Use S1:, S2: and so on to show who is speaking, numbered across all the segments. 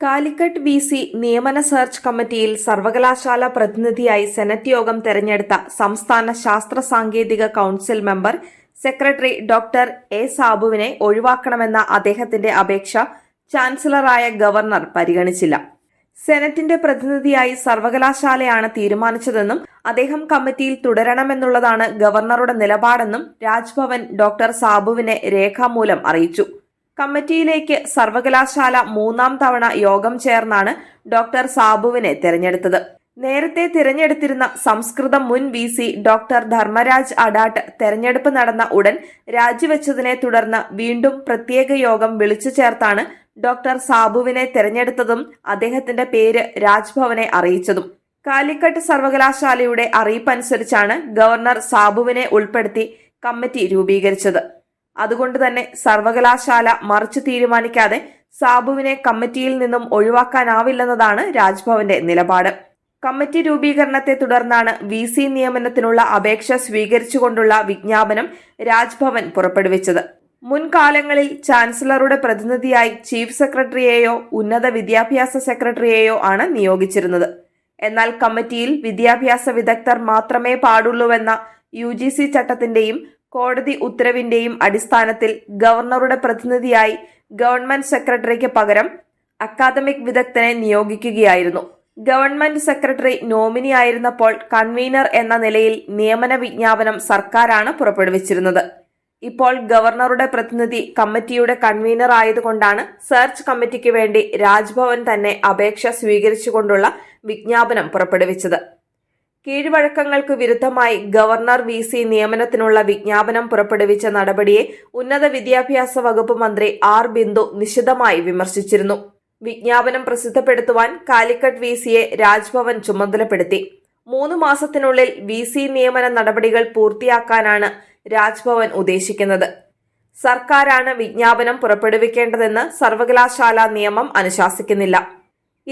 S1: Calicut V C നിയമന search കമ്മിറ്റിയിൽ സർവകലാശാല പ്രതിനിധിയായി സെനറ്റ് യോഗം തെരഞ്ഞെടുത്ത സംസ്ഥാന ശാസ്ത്ര സാങ്കേതിക council member secretary doctor A സാബുവിനെ ഒഴിവാക്കണമെന്ന അദ്ദേഹത്തിന്റെ അപേക്ഷ ചാൻസലറായ ഗവർണർ പരിഗണിച്ചില്ല. സെനറ്റിന്റെ പ്രതിനിധിയായി സർവകലാശാലയാണ് തീരുമാനിച്ചതെന്നും അദ്ദേഹം കമ്മിറ്റിയിൽ തുടരണമെന്നുള്ളതാണ് ഗവർണറുടെ നിലപാടെന്നും രാജ്ഭവൻ ഡോക്ടർ സാബുവിനെ രേഖാമൂലം അറിയിച്ചു. കമ്മിറ്റിയിലേക്ക് സർവകലാശാല മൂന്നാം തവണ യോഗം ചേർന്നാണ് ഡോക്ടർ സാബുവിനെ തിരഞ്ഞെടുത്തത്. നേരത്തെ തിരഞ്ഞെടുത്തിരുന്ന സംസ്കൃത മുൻ V C doctor Dharmaraj Adat തെരഞ്ഞെടുപ്പ് നടന്ന ഉടൻ രാജിവെച്ചതിനെ തുടർന്ന് വീണ്ടും പ്രത്യേക യോഗം വിളിച്ചു ചേർത്താണ് ഡോക്ടർ സാബുവിനെ തെരഞ്ഞെടുത്തതും അദ്ദേഹത്തിന്റെ പേര് രാജ്ഭവനെ അറിയിച്ചതും. കാലിക്കട്ട് സർവകലാശാലയുടെ അറിയിപ്പനുസരിച്ചാണ് ഗവർണർ സാബുവിനെ ഉൾപ്പെടുത്തി കമ്മിറ്റി രൂപീകരിച്ചത്. അതുകൊണ്ട് തന്നെ സർവകലാശാല മറിച്ച് തീരുമാനിക്കാതെ സാബുവിനെ കമ്മിറ്റിയിൽ നിന്നും ഒഴിവാക്കാനാവില്ലെന്നതാണ് രാജ്ഭവന്റെ നിലപാട്. കമ്മിറ്റി രൂപീകരണത്തെ തുടർന്നാണ് വി സി നിയമനത്തിനുള്ള അപേക്ഷ സ്വീകരിച്ചുകൊണ്ടുള്ള വിജ്ഞാപനം രാജ്ഭവൻ പുറപ്പെടുവിച്ചത്. മുൻകാലങ്ങളിൽ ചാൻസലറുടെ പ്രതിനിധിയായി ചീഫ് സെക്രട്ടറിയെയോ ഉന്നത വിദ്യാഭ്യാസ സെക്രട്ടറിയെയോ ആണ് നിയോഗിച്ചിരുന്നത്. എന്നാൽ കമ്മിറ്റിയിൽ വിദ്യാഭ്യാസ വിദഗ്ധർ മാത്രമേ പാടുള്ളൂവെന്ന യു ജി സി ചട്ടത്തിന്റെയും കോടതി ഉത്തരവിന്റെയും അടിസ്ഥാനത്തിൽ ഗവർണറുടെ പ്രതിനിധിയായി ഗവൺമെന്റ് സെക്രട്ടറിക്ക് പകരം അക്കാദമിക് വിദഗ്ധനെ നിയോഗിക്കുകയായിരുന്നു. ഗവൺമെന്റ് സെക്രട്ടറി നോമിനി ആയിരുന്നപ്പോൾ കൺവീനർ എന്ന നിലയിൽ നിയമന വിജ്ഞാപനം സർക്കാരാണ് പുറപ്പെടുവിച്ചിരുന്നത്. ഇപ്പോൾ ഗവർണറുടെ പ്രതിനിധി കമ്മിറ്റിയുടെ കൺവീനർ ആയതുകൊണ്ടാണ് സെർച്ച് കമ്മിറ്റിക്ക് വേണ്ടി രാജ്ഭവൻ തന്നെ അപേക്ഷ സ്വീകരിച്ചുകൊണ്ടുള്ള വിജ്ഞാപനം പുറപ്പെടുവിച്ചത്. കീഴ്വഴക്കങ്ങൾക്ക് വിരുദ്ധമായി ഗവർണർ വി സി നിയമനത്തിനുള്ള വിജ്ഞാപനം പുറപ്പെടുവിച്ച നടപടിയെ ഉന്നത വിദ്യാഭ്യാസ വകുപ്പ് മന്ത്രി ആർ ബിന്ദു നിശിതമായി വിമർശിച്ചിരുന്നു. വിജ്ഞാപനം പ്രസിദ്ധപ്പെടുത്തുവാൻ കാലിക്കറ്റ് വി സിയെ രാജ്ഭവൻ ചുമതലപ്പെടുത്തി. മൂന്ന് മാസത്തിനുള്ളിൽ വി സി നിയമന നടപടികൾ പൂർത്തിയാക്കാനാണ് രാജ്ഭവൻ ഉദ്ദേശിക്കുന്നത്. സർക്കാരാണ് വിജ്ഞാപനം പുറപ്പെടുവിക്കേണ്ടതെന്ന് സർവകലാശാല നിയമം അനുശാസിക്കുന്നില്ല.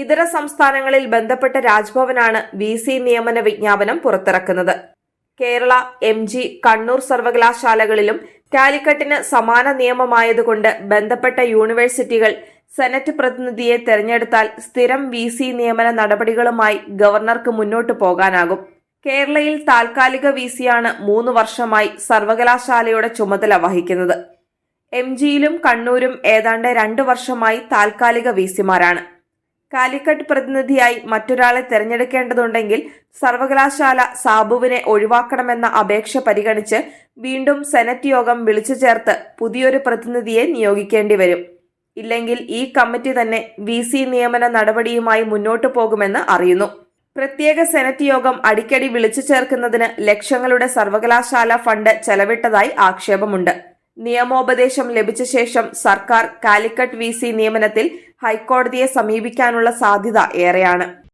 S1: ഇതര സംസ്ഥാനങ്ങളിൽ ബന്ധപ്പെട്ട രാജ്ഭവനാണ് വി സി നിയമന വിജ്ഞാപനം പുറത്തിറക്കുന്നത്. കേരള എം ജി കണ്ണൂർ സർവകലാശാലകളിലും കാലിക്കറ്റിന് സമാന നിയമമായതുകൊണ്ട് ബന്ധപ്പെട്ട യൂണിവേഴ്സിറ്റികൾ സെനറ്റ് പ്രതിനിധിയെ തെരഞ്ഞെടുത്താൽ സ്ഥിരം വി സി നിയമന നടപടികളുമായി ഗവർണർക്ക് മുന്നോട്ടു പോകാനാകും. കേരളയിൽ താൽക്കാലിക വി സിയാണ് മൂന്ന് വർഷമായി സർവകലാശാലയുടെ ചുമതല വഹിക്കുന്നത്. എം ജിയിലും കണ്ണൂരും ഏതാണ്ട് രണ്ടു വർഷമായി താൽക്കാലിക വി സിമാരാണ് കാലിക്കറ്റ് പ്രതിനിധിയായി മറ്റൊരാളെ തെരഞ്ഞെടുക്കേണ്ടതുണ്ടെങ്കിൽ സർവകലാശാല സാബുവിനെ ഒഴിവാക്കണമെന്ന അപേക്ഷ പരിഗണിച്ച് വീണ്ടും സെനറ്റ് യോഗം വിളിച്ചു ചേർത്ത് പുതിയൊരു പ്രതിനിധിയെ നിയോഗിക്കേണ്ടി വരും. ഇല്ലെങ്കിൽ ഈ കമ്മിറ്റി തന്നെ വി സി നിയമന നടപടിയുമായി മുന്നോട്ടു പോകുമെന്ന് അറിയുന്നു. പ്രത്യേക സെനറ്റ് യോഗം അടിക്കടി വിളിച്ചു ചേർക്കുന്നതിന് ലക്ഷങ്ങളുടെ സർവകലാശാല ഫണ്ട് ചെലവിട്ടതായി ആക്ഷേപമുണ്ട്. നിയമോപദേശം ലഭിച്ച ശേഷം സർക്കാർ കാലിക്കറ്റ് വി നിയമനത്തിൽ ഹൈക്കോടതിയെ സമീപിക്കാനുള്ള സാധ്യത ഏറെയാണ്.